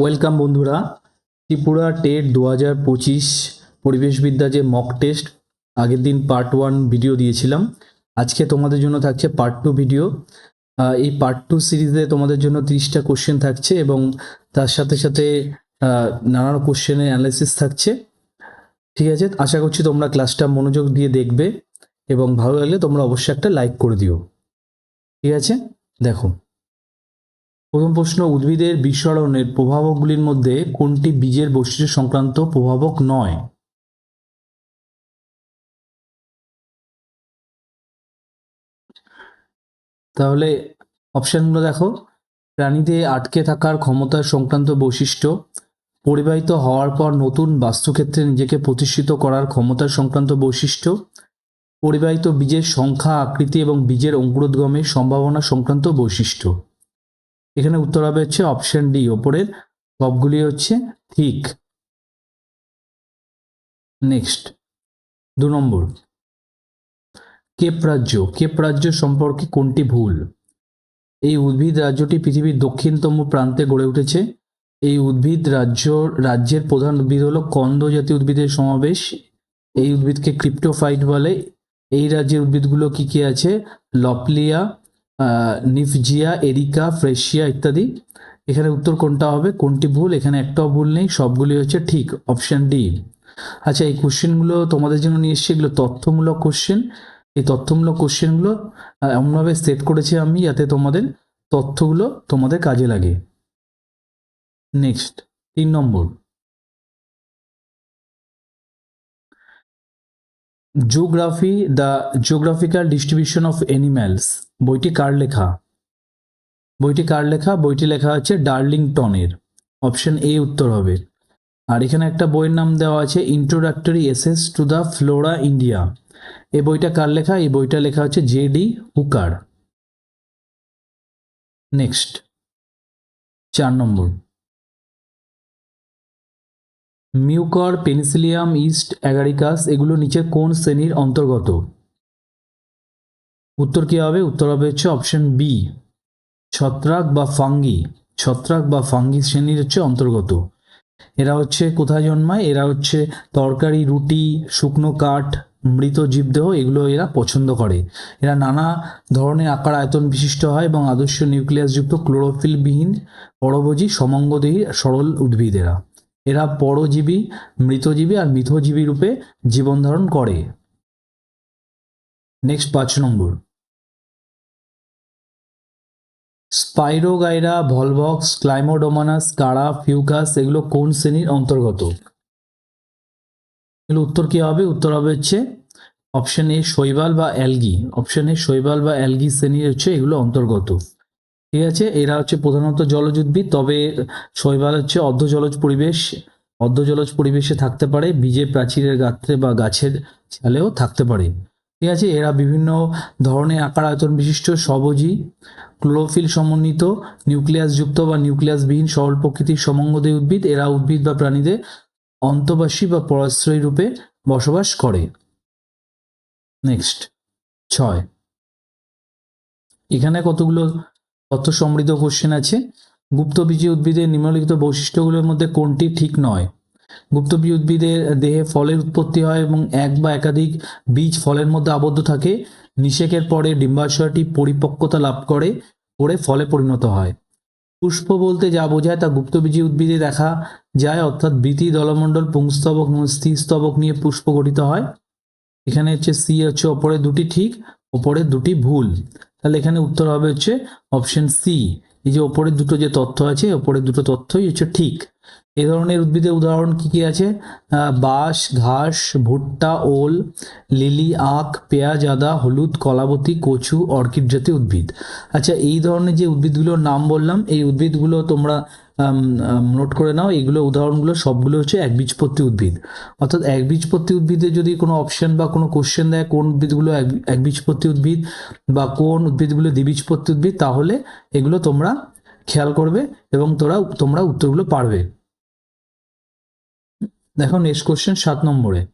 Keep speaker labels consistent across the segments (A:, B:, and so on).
A: Welcome বন্ধুরা। Tripura TET দু হাজার পঁচিশ পরিবেশবিদ্যা যে মক টেস্ট আগের দিন পার্ট ওয়ান ভিডিও দিয়েছিলাম। আজকে তোমাদের জন্য থাকছে পার্ট টু ভিডিও এই পার্ট টু সিরিজে তোমাদের জন্য তিরিশটা কোশ্চেন থাকছে এবং তার সাথে সাথে নানান কোশ্চেনের অ্যানালাইসিস থাকছে। ঠিক আছে? আশা করছি তোমরা ক্লাসটা মনোযোগ দিয়ে দেখবে এবং ভালো লাগলে তোমরা অবশ্যই একটা লাইক করে দিও। ঠিক আছে? দেখো। প্রথম প্রশ্ন, উদ্ভিদের বিস্মরণের প্রভাবকগুলির মধ্যে কোনটি বীজের বৈশিষ্ট্য সংক্রান্ত প্রভাবক নয়? তাহলে অপশনগুলো দেখো। প্রাণীতে আটকে থাকার ক্ষমতা সংক্রান্ত বৈশিষ্ট্য, পরিবাহিত হওয়ার পর নতুন বাস্তুক্ষেত্রে নিজেকে প্রতিষ্ঠিত করার ক্ষমতা সংক্রান্ত বৈশিষ্ট্য, পরিবাহিত বীজের সংখ্যা, আকৃতি এবং বীজের অঙ্কুরোদ্গমের সম্ভাবনা সংক্রান্ত বৈশিষ্ট্য। এখানে উত্তর হবে হচ্ছে অপশন ডি ওপরের সবগুলি হচ্ছে ঠিক। নেক্সট দু নম্বর। কেপ রাজ্য কেপ রাজ্য সম্পর্কে কোনটি ভুল? এই উদ্ভিদ রাজ্যটি পৃথিবীর দক্ষিণতম প্রান্তে গড়ে উঠেছে। এই উদ্ভিদ রাজ্য, রাজ্যের প্রধান উদ্ভিদ হলো কন্দ জাতীয় উদ্ভিদের সমাবেশ। এই উদ্ভিদকে ক্রিপ্টোফাইট বলে। এই রাজ্যের উদ্ভিদগুলো কি কি আছে? লপলিয়া নিফজিয়া, এরিকা, ফ্রেশিয়া ইত্যাদি। এখানে উত্তর কোনটা হবে? কোনটি ভুল? এখানে একটাও ভুল নেই। সবগুলি হচ্ছে ঠিক। অপশন ডি আচ্ছা এই কোশ্চেনগুলো তোমাদের জন্য নিয়ে এসছি। এগুলো তথ্যমূলক কোশ্চেন। এই তথ্যমূলক কোশ্চেনগুলো এমনভাবে সেট করেছি আমি যাতে তোমাদের তথ্যগুলো তোমাদের কাজে লাগে। নেক্সট তিন নম্বর। Geography the geographical distribution of animals বইটি কার লেখা? বইটি কার লেখা? বইটি লেখা আছে ডার্লিংটনের। অপশন এ উত্তর হবে। আর এখানে একটা বইয়ের নাম দেওয়া আছে introductory essays to the flora India এই বইটা কার লেখা? এই বইটা লেখা হচ্ছে জে ডি হুকার। নেক্সট চার নম্বর। মিউকর পেনিসিলিয়াম ইস্ট অ্যাগারিকাস এগুলো নিচের কোন শ্রেণির অন্তর্গত? উত্তর কি হবে? উত্তর হবে হচ্ছে অপশন বি ছত্রাক বা ফাঙ্গি। ছত্রাক বা ফাঙ্গি শ্রেণির হচ্ছে অন্তর্গত। এরা হচ্ছে কোথায় জন্মায়? এরা হচ্ছে তরকারি, রুটি, শুকনো কাঠ, মৃত জীবদেহ, এগুলো এরা পছন্দ করে। এরা নানা ধরনের আকার আয়তন বিশিষ্ট হয় এবং আদর্শ নিউক্লিয়াসযুক্ত ক্লোরোফিলবিহীন পরভোজী সমঙ্গদেহী, সরল উদ্ভিদ এরা। এরা পরজীবী, মৃতজীবী আর মিথজীবী রূপে জীবন ধারণ করে। নেক্সট পাঁচ নম্বর। স্পাইরোগাইরা, ভলভক্স, ক্লাইমোডোমানাস, কারা, ফিউকাস, এগুলো কোন শ্রেণির অন্তর্গত? এগুলো উত্তর কি হবে? উত্তর হবে হচ্ছে অপশন এ শৈবাল বা অ্যালগি। অপশন এ শৈবাল বা অ্যালগি শ্রেণির হচ্ছে এগুলো অন্তর্গত। ঠিক আছে? এরা হচ্ছে প্রধানত জলজ উদ্ভিদ, তবে শৈবাল হচ্ছে অর্ধ জলজ পরিবেশ। অর্ধ জলজ পরিবেশে থাকতে পারে বীজে প্রাচীরের গাত্রে বা গাছের ছালেও থাকতে পারে। ঠিক আছে? এরা বিভিন্ন ধরনের আকার আয়তন বিশিষ্ট সবজি, ক্লোরোফিল সমন্বিত নিউক্লিয়াসযুক্ত বা নিউক্লিয়াসবিহীন সরল প্রকৃতির সমঙ্গদী উদ্ভিদ। এরা উদ্ভিদ বা প্রাণীদের অন্তবাসী বা পরাশ্রয়ী রূপে বসবাস করে। নেক্সট ছয়। এখানে কতগুলো তথ্য সমৃদ্ধ কোশ্চেন আছে গুপ্তবীজী উদ্ভিদের নিম্নলিখিত বৈশিষ্ট্যগুলোর মধ্যে কোনটি ঠিক নয়? গুপ্তবীজ উদ্ভিদের দেহে ফলের উৎপত্তি হয় এবং এক বা একাধিক বীজ ফলের মধ্যে আবদ্ধ থাকে। নিষেকের পরে ডিম্বাশয়টি পরিপক্কতা লাভ করে করে ফলে পরিণত হয়। পুষ্প বলতে যা বোঝায় তা গুপ্তবীজী উদ্ভিদে দেখা যায়, অর্থাৎ বৃতি দলমণ্ডল পুংস্তবক এবং স্থিরস্তবক নিয়ে পুষ্প গঠিত হয়। এখানে হচ্ছে সি হচ্ছে ওপরে দুটি ঠিক, ওপরে দুটি ভুল। তাহলে এখানে উত্তর হবে হচ্ছে অপশন সি। এই যে ওপরের দুটো যে তথ্য আছে, ওপরের দুটো তথ্যই হচ্ছে ঠিক। এ ধরনের উদ্ভিদের উদাহরণ কি কি আছে? বাঁশ, ঘাস, ভুট্টা, ওল, লিলি, আখ, পেঁয়াজ, আদা, হলুদ, কলাবতী, কচু, অর্কিড জাতীয় উদ্ভিদ। আচ্ছা এই ধরনের যে উদ্ভিদগুলোর নাম বললাম, এই উদ্ভিদগুলো তোমরা নোট করে নাও। এগুলো উদাহরণগুলো সবগুলো হচ্ছে একবীজপত্রী উদ্ভিদ। অর্থাৎ একবীজপত্রী উদ্ভিদে যদি কোনো অপশন বা কোনো কোশ্চেন দেয়, কোন উদ্ভিদগুলো এক- একবীজপত্রী উদ্ভিদ বা কোন উদ্ভিদগুলো দ্বিবীজপত্রী উদ্ভিদ, তাহলে এগুলো তোমরা খেয়াল করবে এবং তোরা, তোমরা উত্তরগুলো পারবে। দেখো নেক্সট কোশ্চেন সাত নম্বরে।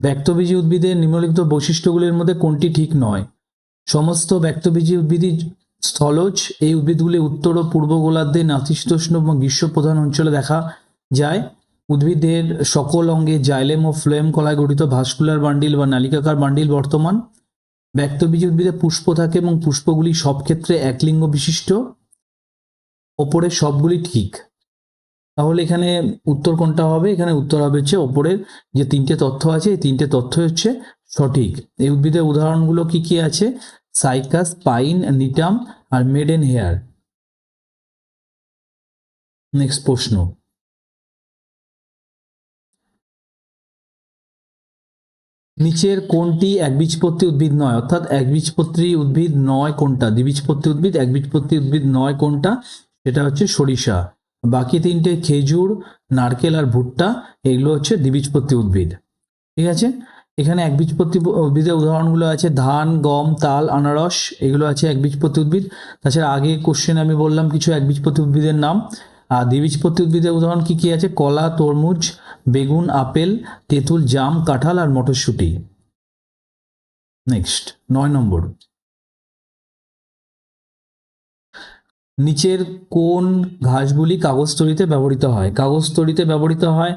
A: ব্যক্তবীজী উদ্ভিদের নিম্নলিখিত বৈশিষ্ট্যগুলির মধ্যে কোনটি ঠিক নয়? সমস্ত ব্যক্তবীজী উদ্ভিদই স্থলজ। এই উদ্ভিদগুলি উত্তর ও পূর্ব গোলার্ধে নাতিশীতোষ্ণ এবং গ্রীষ্ম প্রধান অঞ্চলে দেখা যায়। উদ্ভিদের সকল অঙ্গে জাইলেম ও ফ্লোয়েম কলায় গঠিত ভাস্কুলার বান্ডিল বা নালিকাকার বান্ডিল বর্তমান। ব্যক্তবীজী উদ্ভিদে পুষ্প থাকে এবং পুষ্পগুলি সব ক্ষেত্রে একলিঙ্গ বিশিষ্ট। ওপরে সবগুলি ঠিক। তাহলে এখানে উত্তর কোনটা হবে? এখানে উত্তর হবে হচ্ছে ওপরের যে তিনটে তথ্য আছে, এই তিনটে তথ্য হচ্ছে সঠিক। এই উদ্ভিদের উদাহরণগুলো কি কি আছে? সাইকাস, পাইন, নিটাম আর মেডেন হেয়ার। নেক্সট প্রশ্ন। নিচের কোনটি একবীজপত্রী উদ্ভিদ নয়? অর্থাৎ একবীজপত্রী উদ্ভিদ নয় কোনটা? দ্বিবীজপত্রী উদ্ভিদ, একবীজপত্রী উদ্ভিদ নয় কোনটা? সেটা হচ্ছে সরিষা। বাকি তিনটে খেজুর, নারকেল আর ভুট্টা, এগুলো হচ্ছে দ্বিবীজপত্রী উদ্ভিদ। ঠিক আছে? এখানে একবীজপত্রী উদ্ভিদের উদাহরণগুলো আছে, ধান, গম, তাল, আনারস, এগুলো আছে একবীজপত্রী উদ্ভিদ। তাছাড়া আগে কোশ্চেন আমি বললাম কিছু একবীজপত্রী উদ্ভিদের নাম। আর দ্বিবীজপত্রী উদ্ভিদের উদাহরণ কি কি আছে? কলা, তরমুজ, বেগুন, আপেল, তেঁতুল, জাম, কাঁঠাল আর মটরশুঁটি। নেক্সট নয় নম্বর। নিচের কোন ঘাসগুলি কাগজ তৈরিতে ব্যবহৃত হয়? কাগজ তৈরিতে ব্যবহৃত হয়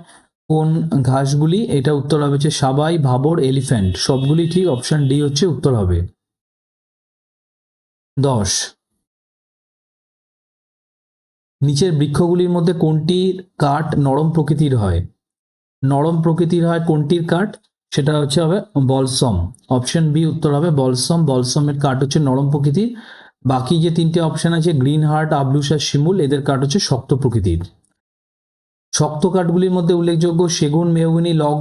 A: কোন ঘাসগুলি? এটা উত্তর হবে হচ্ছে সাবাই, ভাবর, এলিফ্যান্ট। সবগুলি ঠিক অপশন ডি হচ্ছে উত্তর হবে। দশ। নিচের বৃক্ষগুলির মধ্যে কোনটির কাঠ নরম প্রকৃতির হয়? নরম প্রকৃতির হয় কোনটির কাঠ? সেটা হচ্ছে হবে বলসম। অপশন বি উত্তর হবে বলসম। বলসমের কাঠ হচ্ছে নরম প্রকৃতির। বাকি যে তিনটে অপশন আছে গ্রিন হার্ট আবলুস আর শিমুল এদের কাঠ হচ্ছে শক্ত প্রকৃতির। শক্ত কাঠগুলির মধ্যে উল্লেখযোগ্য সেগুন, মেহগুনি, লগ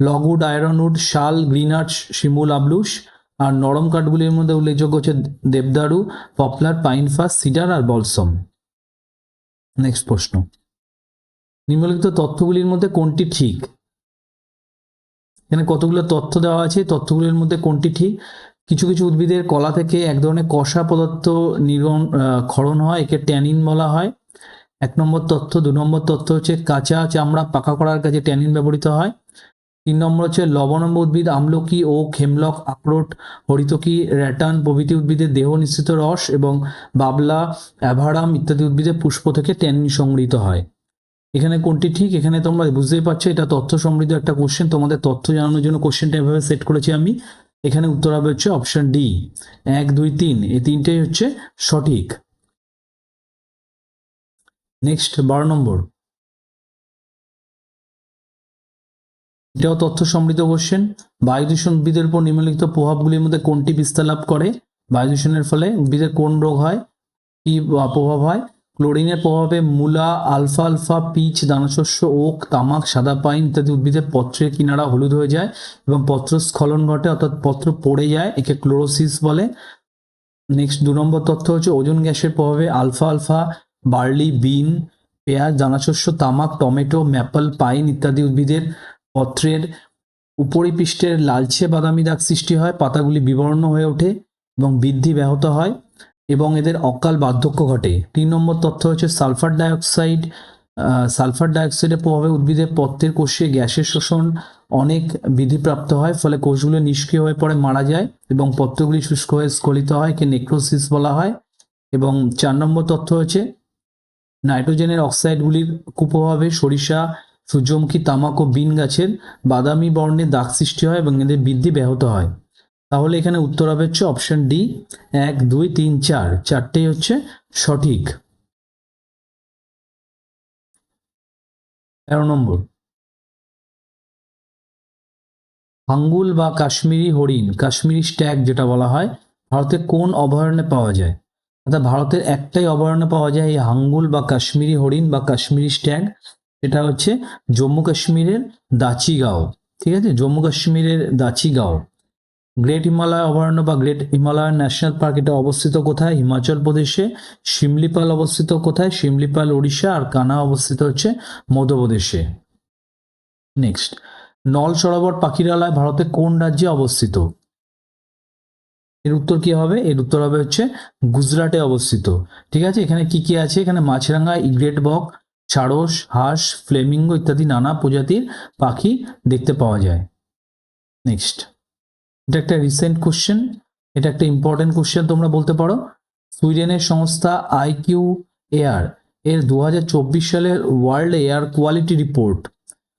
A: লগউড আয়রনউড শাল গ্রিন হার্ট শিমুল আবলুস আর নরম কাঠগুলির মধ্যে উল্লেখযোগ্য হচ্ছে দেবদারু, পপলার পাইনফাস সিডার আর বলসম নেক্সট প্রশ্ন। নিম্নলিখিত তথ্যগুলির মধ্যে কোনটি ঠিক? এখানে কতগুলো তথ্য দেওয়া আছে, তথ্যগুলির মধ্যে কোনটি ঠিক? কিছু কিছু উদ্ভিদের কলা থেকে এক ধরনের কষা পদার্থ আহ, ক্ষরণ হয় একে ট্যানিন বলা হয়। এক নম্বর তথ্য দু নম্বর তথ্য হচ্ছে কাঁচা চামড়া পাকা করার কাজে ট্যানিন ব্যবহৃত হয়। তিন নম্বর হচ্ছে লবণম্ব উদ্ভিদ আমলকি ও খেমলক আখরোট হরিতকি র্যাটান প্রভৃতি উদ্ভিদের দেহ নিঃসৃত রস এবং বাবলা অ্যাভারাম ইত্যাদি উদ্ভিদের পুষ্প থেকে ট্যানিন সংগৃহীত হয়। এখানে কোনটি ঠিক? এখানে তোমরা বুঝতেই পারছ এটা তথ্য সমৃদ্ধ একটা কোশ্চেন তোমাদের তথ্য জানানোর জন্য কোশ্চেনটা এভাবে সেট করেছি আমি। এখানে উত্তর হবে হচ্ছে অপশন ডি এক, দুই, তিন, এই তিনটেই হচ্ছে সঠিক। নেক্সট বারো নম্বর। এটাও তথ্য সমৃদ্ধ কোশ্চেন বায়ু দূষণ উদ্ভিদের উপর নিম্নলিখিত প্রভাবগুলির মধ্যে কোনটি বিস্তার লাভ করে? বায়ু দূষণের ফলে উদ্ভিদের কোন রোগ হয়? কি প্রভাব হয়? ক্লোরিনের প্রভাবে মূলা, আলফা আলফা, পিচ, দানাশস্য, ওক, তামাক, সাদা পাইন ইত্যাদি উদ্ভিদের পত্রের কিনারা হলুদ হয়ে যায় এবং পত্র স্খলন ঘটে, অর্থাৎ পত্র পড়ে যায়, একে ক্লোরোসিস বলে। নেক্সট দু নম্বর তথ্য হচ্ছে ওজন গ্যাসের প্রভাবে আলফা আলফা, বার্লি, বিন, পেঁয়াজ, দানাশস্য, তামাক, টমেটো, ম্যাপল, পাইন ইত্যাদি উদ্ভিদের পত্রের উপরিপৃষ্ঠের লালচে বাদামি দাগ সৃষ্টি হয়, পাতাগুলি বিবর্ণ হয়ে ওঠে এবং বৃদ্ধি ব্যাহত হয়। এবং এদের অকাল বার্ধক্য ঘটে। তিন নম্বর তথ্য হচ্ছে সালফার ডাইঅক্সাইড সালফার ডাইঅক্সাইডের প্রভাবে উদ্ভিদের পত্রের কোষে গ্যাসের শোষণ অনেক বৃদ্ধিপ্রাপ্ত হয়, ফলে কোষগুলো নিষ্ক্রিয় হয়ে পড়ে, মারা যায় এবং পত্রগুলি শুষ্ক হয়ে স্খলিত হয় কে নেক্রোসিস বলা হয়। এবং চার নম্বর তথ্য হচ্ছে, নাইট্রোজেনের অক্সাইডগুলির কুপ্রভাবে সরিষা, সূর্যমুখী তামাক ও বিন গাছের বাদামি বর্ণের দাগ সৃষ্টি হয় এবং এদের বৃদ্ধি ব্যাহত হয়। তাহলে এখানে উত্তর হবে হচ্ছে অপশন ডি এক, দুই, তিন, চার। চারটেই হচ্ছে সঠিক। তেরো নম্বর। হাঙ্গুল বা কাশ্মীরি হরিণ, কাশ্মীরি স্ট্যাগ যেটা বলা হয়, ভারতে কোন অভয়ারণ্যে পাওয়া যায়? অর্থাৎ ভারতের একটাই অভয়ারণ্যে পাওয়া যায় এই হাঙ্গুল বা কাশ্মীরি হরিণ বা কাশ্মীরি স্ট্যাগ। এটা হচ্ছে জম্মু কাশ্মীরের দাচিগাঁও। ঠিক আছে? জম্মু কাশ্মীরের দাচিগাঁও। গ্রেট হিমালয় অভয়ারণ্য বা গ্রেট হিমালয়ান ন্যাশনাল পার্ক এটা অবস্থিত কোথায়? হিমাচল প্রদেশে শিমলিপাল অবস্থিত কোথায়? শিমলিপাল ওড়িশা আর কানা অবস্থিত হচ্ছে মধ্যপ্রদেশে নেক্সট নল সরোবর পাখিরালয় ভারতের কোন রাজ্যে অবস্থিত? এর উত্তর কি হবে? এর উত্তর হবে হচ্ছে গুজরাটে অবস্থিত। ঠিক আছে? এখানে কি কি আছে? এখানে মাছরাঙা ইগ্রেট বক সারস হাঁস, ফ্লেমিঙ্গো ইত্যাদি নানা প্রজাতির পাখি দেখতে পাওয়া যায়। নেক্সট এটা একটা রিসেন্ট কোশ্চেন এটা একটা ইম্পর্টেন্ট কোশ্চেন তোমরা বলতে পারো। সুইডেনের সংস্থা আইকিউ এয়ার এর দু হাজার চব্বিশ সালের ওয়ার্ল্ড এয়ার কোয়ালিটি রিপোর্ট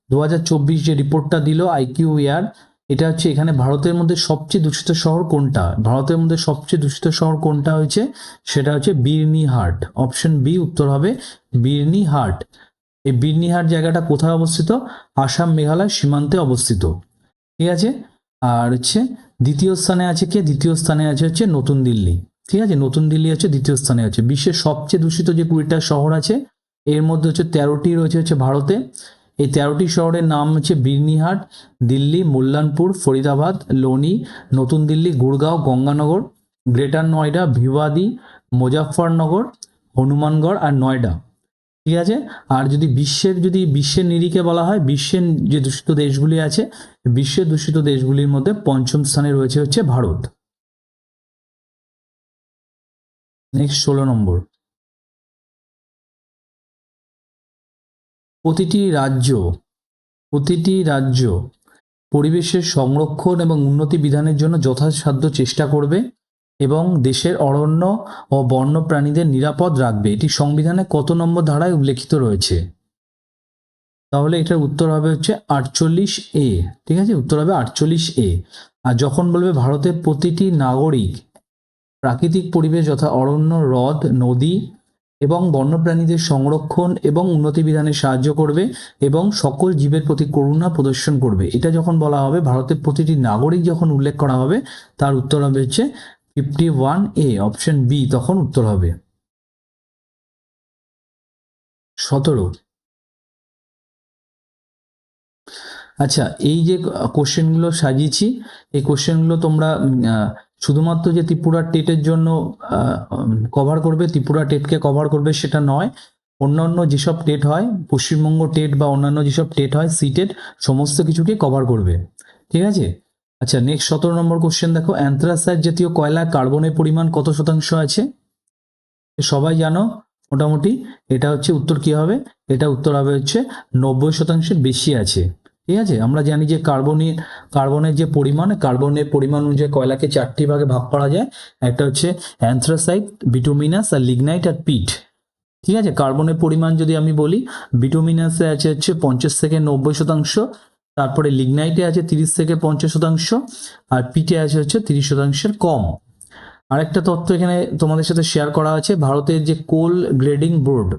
A: দু হাজার চব্বিশ যে রিপোর্টটা দিল আইকিউ এয়ার এটা হচ্ছে এখানে ভারতের মধ্যে সবচেয়ে দূষিত শহর কোনটা? ভারতের মধ্যে সবচেয়ে দূষিত শহর কোনটা হয়েছে? সেটা হচ্ছে বির্নিহাট। অপশন বি উত্তর হবে বির্নিহাট। এই বির্নিহাট জায়গাটা কোথায় অবস্থিত? আসাম মেঘালয় সীমান্তে অবস্থিত। ঠিক আছে? আর হচ্ছে দ্বিতীয় স্থানে আছে কে? দ্বিতীয় স্থানে আছে হচ্ছে নতুন দিল্লি। ঠিক আছে? নতুন দিল্লি হচ্ছে দ্বিতীয় স্থানে আছে। বিশ্বের সবচেয়ে দূষিত যে কুড়িটা শহর আছে, এর মধ্যে হচ্ছে তেরোটি রয়েছে হচ্ছে ভারতে। এই তেরোটি শহরের নাম হচ্ছে বির্নিহাট, দিল্লি, মুল্লানপুর, ফরিদাবাদ, লোনি, নতুন দিল্লি গুড়গাঁও গঙ্গানগর, গ্রেটার নয়ডা, ভিওয়াদি, মুজাফফরনগর, হনুমানগড় আর নয়ডা। ঠিক আছে? আর যদি বিশ্বের যদি বিশ্বের নিরিখে বলা হয়, বিশ্বের যে দূষিত দেশগুলি আছে, বিশ্বের দূষিত দেশগুলির মধ্যে পঞ্চম স্থানে রয়েছে হচ্ছে ভারত। নেক্সট ষোলো নম্বর। প্রতিটি রাজ্য প্রতিটি রাজ্য পরিবেশের সংরক্ষণ এবং উন্নতি বিধানের জন্য যথাসাধ্য চেষ্টা করবে। এবং দেশের অরণ্য ও বন্য প্রাণীদের নিরাপদ রাখবে। এটি সংবিধানে কত নম্বর ধারায় উল্লেখিত রয়েছে? তাহলে এটার উত্তর হবে হচ্ছে আটচল্লিশ এ ঠিক আছে? উত্তর হবে আটচল্লিশ এ আর যখন বলবে ভারতের প্রতিটি নাগরিক প্রাকৃতিক পরিবেশ যথা অরণ্য, হ্রদ, নদী এবং বন্যপ্রাণীদের সংরক্ষণ এবং উন্নতি বিধানে সাহায্য করবে এবং সকল জীবের প্রতি করুণা প্রদর্শন করবে। এটা যখন বলা হবে, ভারতের প্রতিটি নাগরিক যখন উল্লেখ করা হবে, তার উত্তর হবে হচ্ছে fifty one A option B তখন উত্তর হবে। সতেরো। আচ্ছা এই যে কোশ্চেনগুলো সাজিয়েছি, এই কোশ্চেনগুলো তোমরা শুধুমাত্র যে ত্রিপুরা টেটের জন্য কভার করবে, ত্রিপুরা টেটকে কভার করবে সেটা নয়, অন্যান্য যেসব টেট হয়, পশ্চিমবঙ্গ টেট বা অন্যান্য যেসব টেট হয় সি টেট, সমস্ত কিছুকে কভার করবে। ঠিক আছে? আচ্ছা নেক্সট সতেরো নম্বর কোশ্চেন দেখো অ্যান্থ্রাসাইড জাতীয় কয়লা কার্বনের পরিমাণ কত শতাংশ আছে? সবাই জানো, মোটামুটি এটা হচ্ছে উত্তর কি হবে? এটা উত্তর হবে হচ্ছে নব্বই শতাংশের বেশি আছে। ঠিক আছে? আমরা জানি যে কার্বনের কার্বনের যে পরিমাণ, কার্বনের পরিমাণ অনুযায়ী কয়লাকে চারটি ভাগে ভাগ করা যায়। একটা হচ্ছে অ্যান্থ্রাসাইট বিটুমিনাস আর লিগনাইট আর পিট ঠিক আছে? কার্বনের পরিমাণ যদি আমি বলি বিটুমিনাসে আছে হচ্ছে পঞ্চাশ থেকে নব্বই শতাংশ তারপরে লিগনাইটে আছে তিরিশ থেকে পঞ্চাশ শতাংশ, আর পিটে আছে হচ্ছে তিরিশ শতাংশের কম। আরেকটা তথ্য এখানে তোমাদের সাথে শেয়ার করা আছে, ভারতের যে কোল গ্রেডিং বোর্ড,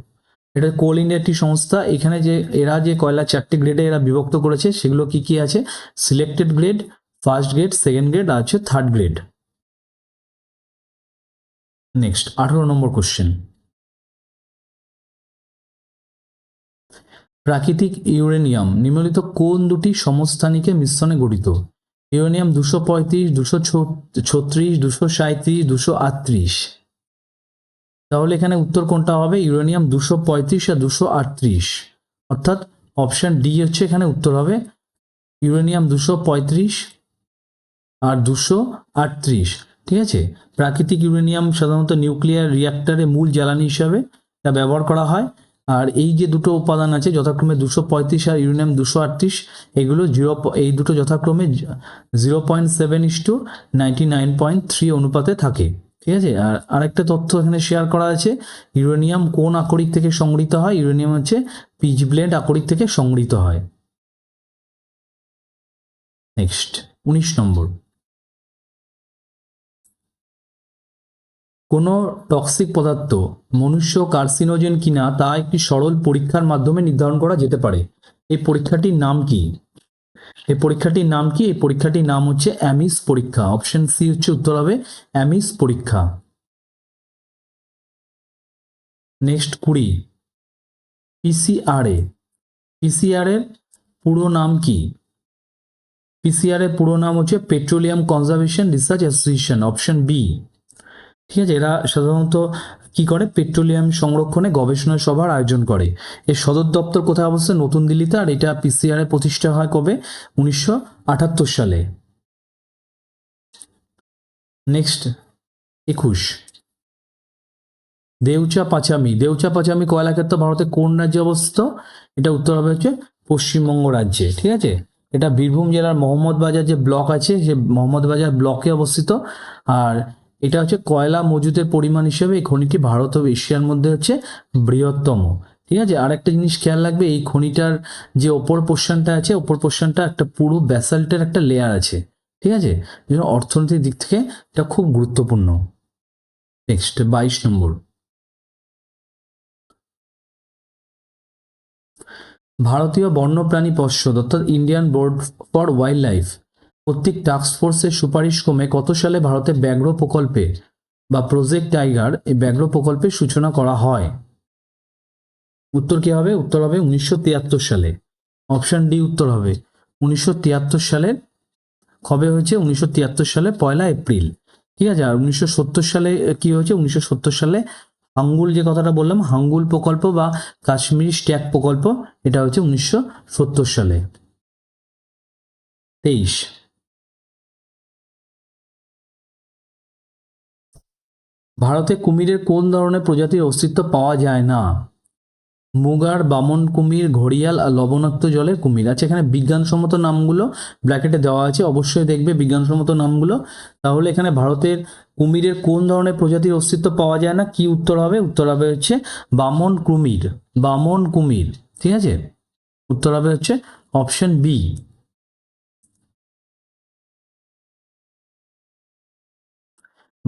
A: এটা কোল ইন্ডিয়া একটি সংস্থা, এখানে যে এরা যে কয়লা চারটি গ্রেডে এরা বিভক্ত করেছে, সেগুলো কি কি আছে? Selected grade, first grade, second grade হচ্ছে থার্ড গ্রেড। নেক্সট, আঠারো নম্বর কোশ্চেন। প্রাকৃতিক ইউরেনিয়াম নিম্নলিখিত কোন দুটি সমস্থানিকে মিশ্রণে গঠিত? ইউরেনিয়াম দুশো পঁয়ত্রিশ, দুশো ছত্রিশ, দুশো সাঁত্রিশ দুশো আটত্রিশ। তাহলে এখানে উত্তর কোনটা হবে? ইউরেনিয়াম দুশো পঁয়ত্রিশ আর দুশো আটত্রিশ। অর্থাৎ অপশন ডি হচ্ছে এখানে উত্তর হবে। ইউরেনিয়াম দুশো পঁয়ত্রিশ আর দুশো আটত্রিশ। ঠিক আছে? প্রাকৃতিক ইউরেনিয়াম সাধারণত নিউক্লিয়ার রিয়াক্টরে মূল জ্বালানি হিসাবে এটা ব্যবহার করা হয়। আর এই যে দুটো উপাদান আছে, যথাক্রমে দুশো পঁয়ত্রিশ আর ইউরেনিয়াম দুশো আটত্রিশ, এগুলো জিরো এই দুটো যথাক্রমে zero point seven is to ninety nine point three অনুপাতে থাকে, ঠিক আছে? আর আরেকটা তথ্য এখানে শেয়ার করা আছে, ইউরেনিয়াম কোন আকরিক থেকে সংগৃহীত হয়? ইউরেনিয়াম হচ্ছে পিচ ব্লেড আকরিক থেকে সংগৃহীত হয়। নেক্সট, উনিশ নম্বর। কোনো টক্সিক পদার্থ, মনুষ্য কার্সিনোজেন কিনা তা একটি সরল পরীক্ষার মাধ্যমে নির্ধারণ করা যেতে পারে। এই পরীক্ষাটির নাম কি? এই পরীক্ষাটির নাম কি? এই পরীক্ষাটির নাম হচ্ছে অ্যামিস পরীক্ষা। অপশন সি হচ্ছে উত্তর হবে অ্যামিস পরীক্ষা। নেক্সট কুড়ি। পিসিআরএ পিসিআর এর পুরো নাম কি? পিসিআর এর পুরো নাম হচ্ছে petroleum conservation research association option B ঠিক আছে, এরা সাধারণত কি করে? পেট্রোলিয়াম সংরক্ষণে গবেষণা সভার আয়োজন করে। এর সদর দপ্তর কোথায় অবস্থিত? নতুন দিল্লিতে, আর এটা পিসিআর প্রতিষ্ঠা হয় কবে? উনিশশো আটাত্তর সালে। নেক্সট একুশ। দেউচা পাচামি। দেউচা পাচামি কয়লা ক্ষেত্র ভারতের কোন রাজ্যে অবস্থিত? এটা উত্তর হবে হচ্ছে পশ্চিমবঙ্গ রাজ্যে, ঠিক আছে? এটা বীরভূম জেলার মোহাম্মদবাজার যে ব্লক আছে, সে মোহাম্মদবাজার ব্লকে অবস্থিত। আর এটা হচ্ছে কয়লা মজুদের পরিমাণ হিসেবে এই খনিটি ভারত ও এশিয়ার মধ্যে হচ্ছে বৃহত্তম। ঠিক আছে? আর একটা জিনিস খেয়াল রাখবে, এই খনিটার যে ওপর পোর্শনটা আছে, ওপর পোর্শনটা একটা পুরো ব্যাসাল্টের একটা লেয়ার আছে। ঠিক আছে? জন্য দিক থেকে এটা খুব গুরুত্বপূর্ণ। নেক্সট বাইশ নম্বর। ভারতীয় বন্যপ্রাণী পর্ষদ, অর্থাৎ Indian board for wild life কর্তৃক টাস্ক ফোর্সের সুপারিশ ক্রমে কত সালে ভারতে ব্যাঘ্র প্রকল্পে বা প্রজেক্ট টাইগার এই ব্যাঘ্র প্রকল্পের সূচনা করা হয়? উত্তর কি হবে? উত্তর হবে উনিশশো তিয়াত্তর সালে। অপশন ডি উত্তর হবে। উনিশশো তিয়াত্তর সালের কবে হয়েছে? উনিশশো তিয়াত্তর সালে পয়লা এপ্রিল। ঠিক আছে? আর উনিশশো সত্তর সালে কি হয়েছে? উনিশশো সত্তর সালে হাঙ্গুল যে কথাটা বললাম, হাঙ্গুল প্রকল্প বা কাশ্মীর স্ট্যাক প্রকল্প, এটা হচ্ছে উনিশশো সত্তর সালে। তেইশ। ভারতে কুমিরের কোন ধরনের প্রজাতির অস্তিত্ব পাওয়া যায় না? মুগার, বামন কুমির, ঘড়িয়াল আর লবণাক্ত জলের কুমির। আচ্ছা এখানে বিজ্ঞানসম্মত নামগুলো ব্র্যাকেটে দেওয়া আছে, অবশ্যই দেখবে বিজ্ঞানসম্মত নামগুলো। তাহলে এখানে ভারতের কুমিরের কোন ধরনের প্রজাতির অস্তিত্ব পাওয়া যায় না? কি উত্তর হবে? উত্তর হবে হচ্ছে বামন কুমির। বামন কুমির, ঠিক আছে? উত্তর হবে হচ্ছে অপশন বি।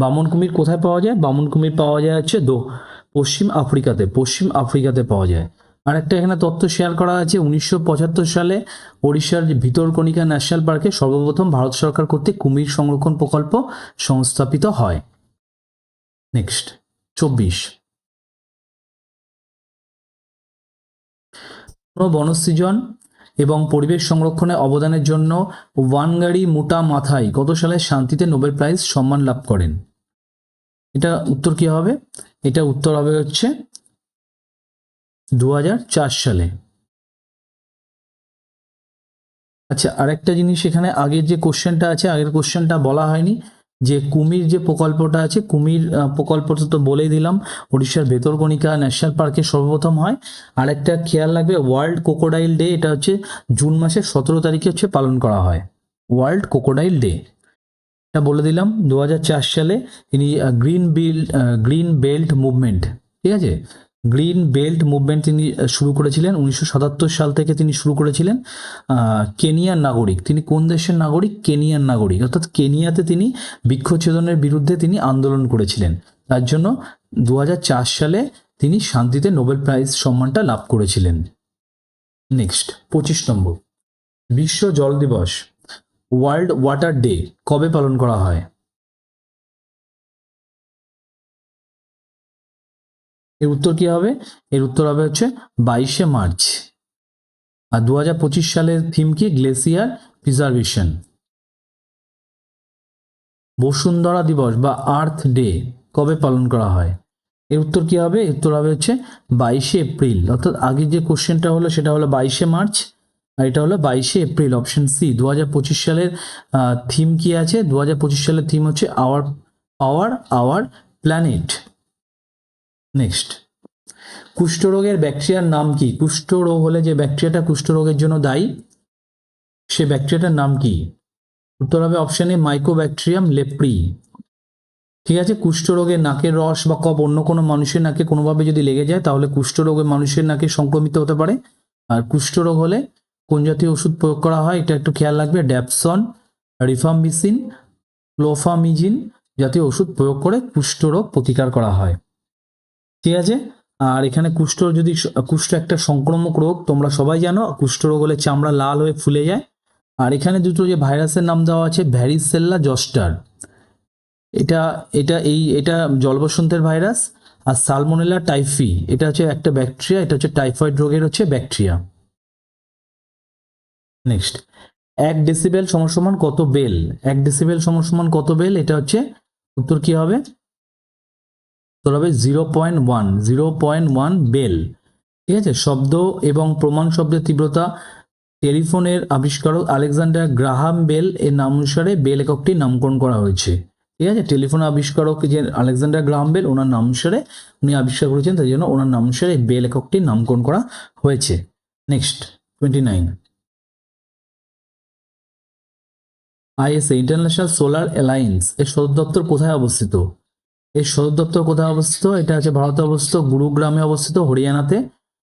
A: বামন কুমির কোথায় পাওয়া যায়? বামন কুমির পাওয়া যায় হচ্ছে দো, পশ্চিম আফ্রিকাতে পশ্চিম আফ্রিকাতে পাওয়া যায়। আর একটা এখানে তথ্য শেয়ার করা আছে, উনিশশো পঁচাত্তর সালে ওড়িশার ভিতরকণিকা ন্যাশনাল পার্কে সর্বপ্রথম ভারত সরকার কর্তৃক কুমির সংরক্ষণ প্রকল্প সংস্থাপিত হয়। নেক্সট চব্বিশ। বনসৃজন এবং পরিবেশ সংরক্ষণে অবদানের জন্য ওয়ানগাড়ি মোটা মাথায় গত সালে শান্তিতে নোবেল প্রাইজ সম্মান লাভ করেন। এটা উত্তর কি হবে? এটা উত্তর হবে হচ্ছে দু সালে। আচ্ছা আরেকটা জিনিস এখানে আগের যে কোশ্চেনটা আছে, আগের কোশ্চেনটা বলা হয়নি। যে কুমির যে প্রকল্পটা আছে, কুমির প্রকল্পটা তো বলেই দিলাম উড়িষ্যার ভেতরকণিকা ন্যাশনাল পার্কে সর্বপ্রথম হয়। আরেকটা খেয়াল রাখবে, ওয়ার্ল্ড কোকোডাইল ডে, এটা হচ্ছে জুন মাসের সতেরো তারিখে হচ্ছে পালন করা হয়। World crocodile day. বলে দিলাম দু হাজার চার সালে তিনি green build green belt movement, ঠিক আছে? গ্রিন বেল্ট মুভমেন্ট তিনি শুরু করেছিলেন উনিশশো সাতাত্তর সাল থেকে তিনি শুরু করেছিলেন কেনিয়ার নাগরিক। তিনি কোন দেশের নাগরিক? কেনিয়ার নাগরিক। অর্থাৎ কেনিয়াতে তিনি বৃক্ষচ্ছেদনের বিরুদ্ধে তিনি আন্দোলন করেছিলেন। তার জন্য দু হাজার চার সালে তিনি শান্তিতে নোবেল প্রাইজ সম্মানটা লাভ করেছিলেন। নেক্সট, পঁচিশ নম্বর। বিশ্ব জল দিবস। ওয়ার্ল্ড ওয়াটার ডে কবে পালন করা হয়? এর উত্তর কি হবে? এর উত্তর হবে হচ্ছে বাইশে মার্চ। আর দু হাজার পঁচিশ সালের থিম কি? Glacier preservation. বসুন্ধরা দিবস বা আর্থ ডে কবে পালন করা হয়? এর উত্তর কি হবে? উত্তর হবে হচ্ছে বাইশে এপ্রিল। অর্থাৎ আগে যে কোশ্চেনটা হলো সেটা হলো বাইশে মার্চ। আর এটা হলো বাইশে এপ্রিল অপশন সি দু হাজার পঁচিশ সালের থিম কি আছে? দু হাজার পঁচিশ সালের থিম হচ্ছে our power our planet next কুষ্ঠরোগের ব্যাকটেরিয়ার নাম কি? কুষ্ঠরোগ হলে যে ব্যাকটেরিয়াটা কুষ্ঠরোগের জন্য দায়ী, সে ব্যাকটেরিয়াটার নাম কি? উত্তর হবে অপশন মাইক্রোব্যাকটেরিয়াম লেপ্রি ঠিক আছে? কুষ্ঠরোগে নাকের রস বা কপ অন্য কোনো মানুষের নাকে কোনোভাবে যদি লেগে যায়, তাহলে কুষ্ঠরোগে মানুষের নাকে সংক্রমিত হতে পারে। আর কুষ্ঠরোগ হলে কোন জাতীয় ওষুধ প্রয়োগ করা হয়, এটা একটু খেয়াল রাখবে, ড্যাপসন, রিফামিসিন, ক্লোফামিজিন জাতীয় ওষুধ প্রয়োগ করে কুষ্ঠরোগ প্রতিকার করা হয়। ঠিক আছে? আর এখানে কুষ্ঠ যদি কুষ্ঠ একটা সংক্রামক রোগ, তোমরা সবাই জানো, কুষ্ঠ রোগ হলে চামড়া লাল হয়ে ফুলে যায়। আর এখানে দুটো যে ভাইরাসের নাম দেওয়া আছে ভ্যারিসেল্লা জস্টার এটা এটা এই, এটা জলবসন্তের ভাইরাস, আর সালমোনেলা টাইফি এটা হচ্ছে একটা ব্যাকটেরিয়া এটা হচ্ছে টাইফয়েড রোগের হচ্ছে ব্যাকটেরিয়া নেক্সট এক ডেসিবেল সমান কত বেল? এক ডেসিবেল সমান কত বেল? এটা হচ্ছে উত্তর কি হবে? উত্তর হবে zero point one zero point one bel. ঠিক আছে? শব্দ এবং প্রমাণ শব্দের তীব্রতা টেলিফোনের আবিষ্কারক আলেকজান্ডার গ্রাহাম বেল এর নাম অনুসারে বেল এককটি নামকরণ করা হয়েছে। ঠিক আছে? টেলিফোন আবিষ্কারক যে আলেকজান্ডার গ্রাহাম বেল, ওনার নাম অনুসারে উনি আবিষ্কার করেছেন, তাই জন্য ওনার নাম অনুসারে বেল এককটির নামকরণ করা হয়েছে। Next twenty nine ISA international solar alliance এর সদর দপ্তর কোথায় অবস্থিত? এর সদর দপ্তর কোথায় অবস্থিত? এটা হচ্ছে ভারতে অবস্থিত, গুরুগ্রামে অবস্থিত, হরিয়ানাতে।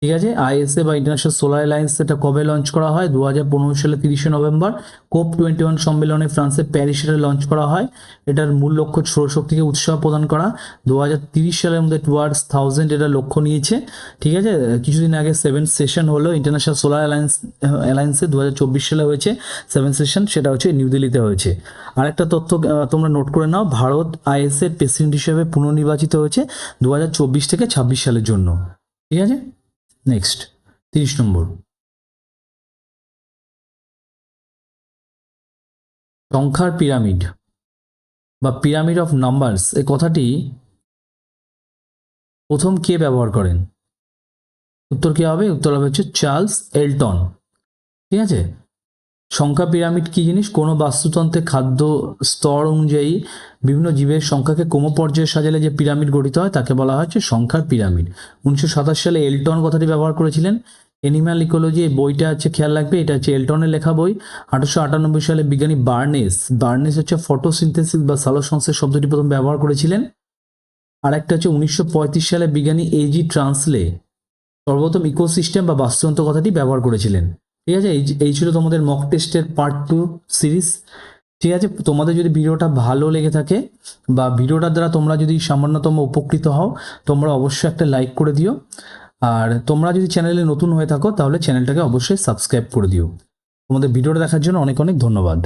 A: ঠিক আছে? আইএসএ বা ইন্টারন্যাশনাল সোলার অ্যালায়েন্স এটা কবে লঞ্চ করা হয়? দু হাজার পনেরো সালে তিরিশে নভেম্বর। কোপ টোয়েন্টি ওয়ান সম্মেলনে ফ্রান্সের প্যারিস এটা লঞ্চ করা হয়। এটার মূল লক্ষ্য সৌরশক্তিকে উৎসাহ প্রদান করা। দু সালের মধ্যে টুয়ার্ডস থাউজেন্ড এটা লক্ষ্য নিয়েছে। ঠিক আছে? কিছুদিন আগে সেভেন সেশন হলো ইন্টারন্যাশনাল সোলার অ্যালায়েন্স অ্যালায়েন্সে দু হাজার চব্বিশ সালে হয়েছে। সেভেন সেশন সেটা হচ্ছে নিউ দিল্লিতে হয়েছে। আরেকটা তথ্য তোমরা নোট করে নাও। ভারত আইএসএর প্রেসিডেন্ট হিসেবে পুনর্নির্বাচিত হয়েছে দু হাজার চব্বিশ থেকে ছাব্বিশ সালের জন্য। ঠিক আছে? নেক্সট তিরিশ নম্বর। সংখ্যার পিরামিড বা পিরামিড অফ নাম্বারস এই কথাটি প্রথম কে ব্যবহার করেন? উত্তর কি হবে? উত্তর হবে হচ্ছে চার্লস এলটন ঠিক আছে? সংখ্যা পিরামিড কি জিনিস? কোনো বাস্তুতন্ত্রে খাদ্য স্তর অনুযায়ী বিভিন্ন জীবের সংখ্যাকে ক্রম পর্যায়ে সাজালে যে পিরামিড গঠিত হয়, তাকে বলা হচ্ছে সংখ্যার পিরামিড। উনিশশো সাতাশ সালে এলটন কথাটি ব্যবহার করেছিলেন। এনিম্যাল ইকোলজি এই বইটা হচ্ছে খেয়াল রাখবে, এটা হচ্ছে এলটনের লেখা বই। আঠারোশো আটানব্বই সালে বিজ্ঞানী বার্নেস বার্নেস হচ্ছে ফটোসিনথেসিস বা সালোকসংশ্লেষ শব্দটি প্রথম ব্যবহার করেছিলেন। আর একটা হচ্ছে উনিশশো পঁয়ত্রিশ সালে বিজ্ঞানী এজি ট্রান্সলে সর্বপ্রথম ইকোসিস্টেম বা বাস্তুতন্ত্র কথাটি ব্যবহার করেছিলেন। ঠিক আছে? এই এই ছিল তোমাদের মক টেস্টের পার্ট টু সিরিজ ঠিক আছে? তোমাদের যদি ভিডিওটা ভালো লেগে থাকে বা ভিডিওটার দ্বারা তোমরা যদি সামান্যতম উপকৃত হও, তোমরা অবশ্যই একটা লাইক করে দিও। আর তোমরা যদি চ্যানেলে নতুন হয়ে থাকো, তাহলে চ্যানেলটাকে অবশ্যই সাবস্ক্রাইব করে দিও। তোমাদের ভিডিওটা দেখার জন্য অনেক অনেক ধন্যবাদ।